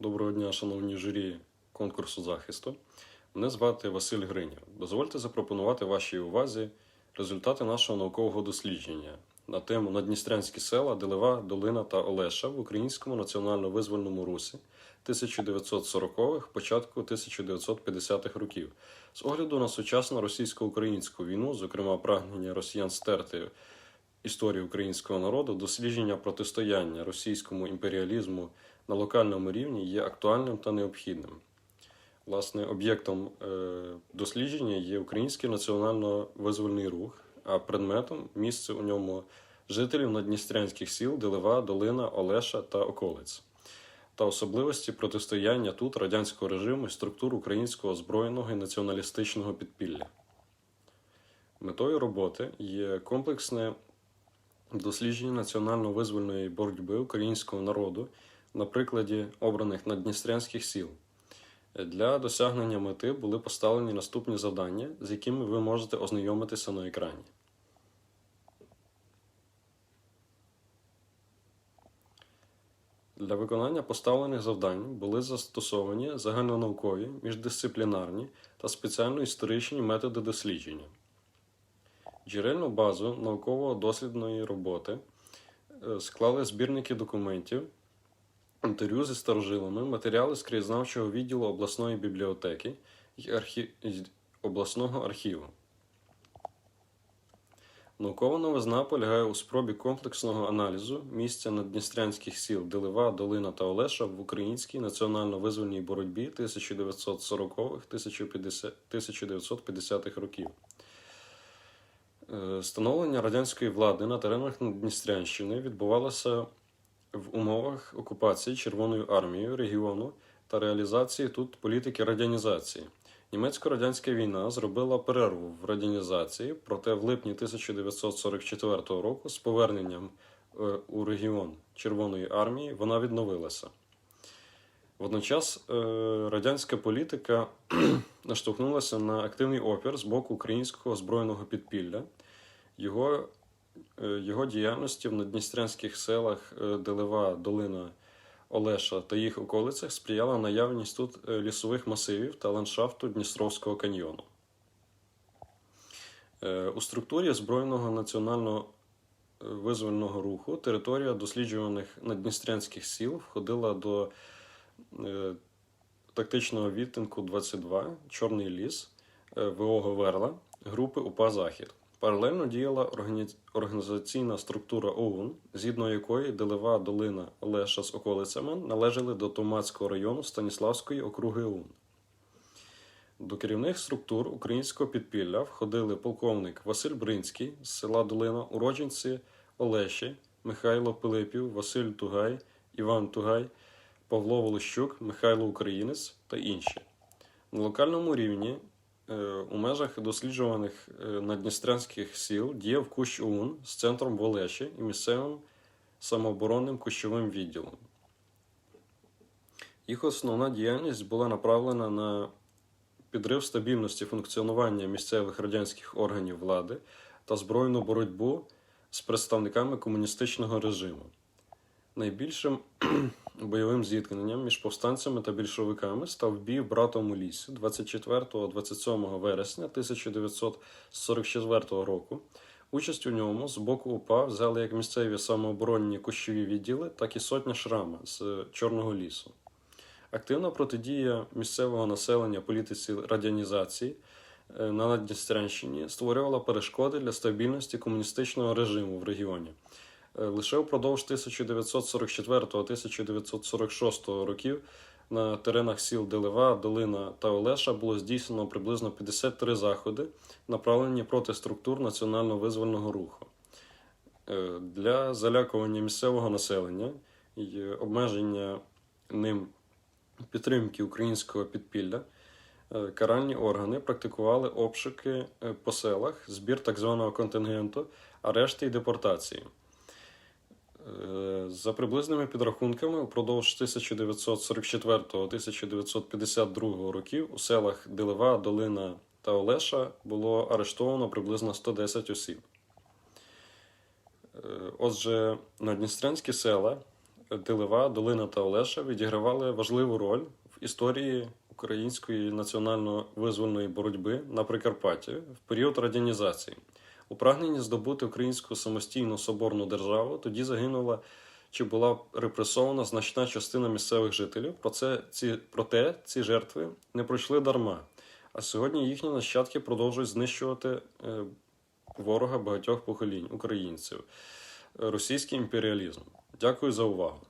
Доброго дня, шановні журі конкурсу захисту. Мене звати Василь Гринів. Дозвольте запропонувати вашій увазі результати нашого наукового дослідження на тему Надністрянські села, Делева, Долина та Олеша в українському національно-визвольному русі 1940-х, початку 1950-х років. З огляду на сучасну російсько-українську війну, зокрема прагнення росіян стерти історію українського народу, дослідження протистояння російському імперіалізму на локальному рівні є актуальним та необхідним. Власне, об'єктом е, дослідження є український національно-визвольний рух, а предметом місце у ньому жителів надністрянських сіл Делева, Долина, Олеша та Околиць, та особливості протистояння тут радянського режиму і структур українського збройного і націоналістичного підпілля. Метою роботи є комплексне дослідження національно-визвольної боротьби українського народу на прикладі обраних надністрянських сіл. Для досягнення мети були поставлені наступні завдання, з якими ви можете ознайомитися на екрані. Для виконання поставлених завдань були застосовані загальнонаукові, міждисциплінарні та спеціально-історичні методи дослідження. Джерельну базу науково-дослідної роботи е, склали збірники документів, інтерв'ю зі старожилами, матеріали з краєзнавчого відділу обласної бібліотеки і архі... обласного архіву. Наукова новизна полягає у спробі комплексного аналізу місця надністрянських сіл Делева, Долина та Олеша в українській національно-визвольній боротьбі 1940-1950-х років. Е, Становлення радянської влади на теренах Надністрянщини відбувалося в умовах окупації Червоною армією регіону та реалізації тут політики радянізації. Німецько-радянська війна зробила перерву в радянізації, проте в липні 1944 року з поверненням е, у регіон Червоної армії вона відновилася. Водночас е, радянська політика наштовхнулася на активний опір з боку українського збройного підпілля. Його, його діяльності в надністрянських селах е, Делева, Долина, Олеша та їх околицях сприяла наявність тут е, лісових масивів та ландшафту Дністровського каньйону. Е, У структурі Збройного національного е, визвольного руху територія досліджуваних надністрянських сіл входила до е, тактичного відтинку 22 Чорний ліс е, ВО Говерла групи УПА Захід. Паралельно діяла організаційна структура ОУН, згідно якої Делева, Долина, Олеша з околицями належали до Томацького району Станіславської округи ОУН. До керівних структур українського підпілля входили полковник Василь Бринський з села Долина, уродженці Олеші, Михайло Пилипів, Василь Тугай, Іван Тугай, Павло Волощук, Михайло Українець та інші. На локальному рівні у межах досліджуваних е, надністрянських сіл діяв Кущ ОУН з центром в Олеші і місцевим самооборонним кущовим відділом. Їх основна діяльність була направлена на підрив стабільності функціонування місцевих радянських органів влади та збройну боротьбу з представниками комуністичного режиму. Найбільшим бойовим зіткненням між повстанцями та більшовиками став бій в Братому лісі 24-27 вересня 1944 року. Участь у ньому з боку УПА взяли як місцеві самооборонні кущові відділи, так і сотня шрама з Чорного лісу. Активна протидія місцевого населення політиці радянізації е, на Надністрянщині створювала перешкоди для стабільності комуністичного режиму в регіоні. Е, Лише впродовж 1944-1946 років на теренах сіл Делева, Долина та Олеша було здійснено приблизно 53 заходи, направлені проти структур національно-визвольного руху. Е, Для залякування місцевого населення і обмеження ним підтримки українського підпілля е, каральні органи практикували обшуки по селах, збір так званого контингенту, арешти і депортації. Е, За приблизними підрахунками, упродовж 1944-1952 років у селах Делева, Долина та Олеша було арештовано приблизно 110 осіб. Е, Отже, надністрянські села Дилива, Долина та Олеша відігравали важливу роль в історії української національно-визвольної боротьби на Прикарпатті в період радянізації. У прагненні здобути українську самостійну соборну державу тоді загинула чи була репресована значна частина місцевих жителів. Про це ці проте ці жертви не пройшли дарма. А сьогодні їхні нащадки продовжують знищувати е, ворога багатьох поколінь українців, російський імперіалізм. Дякую за увагу.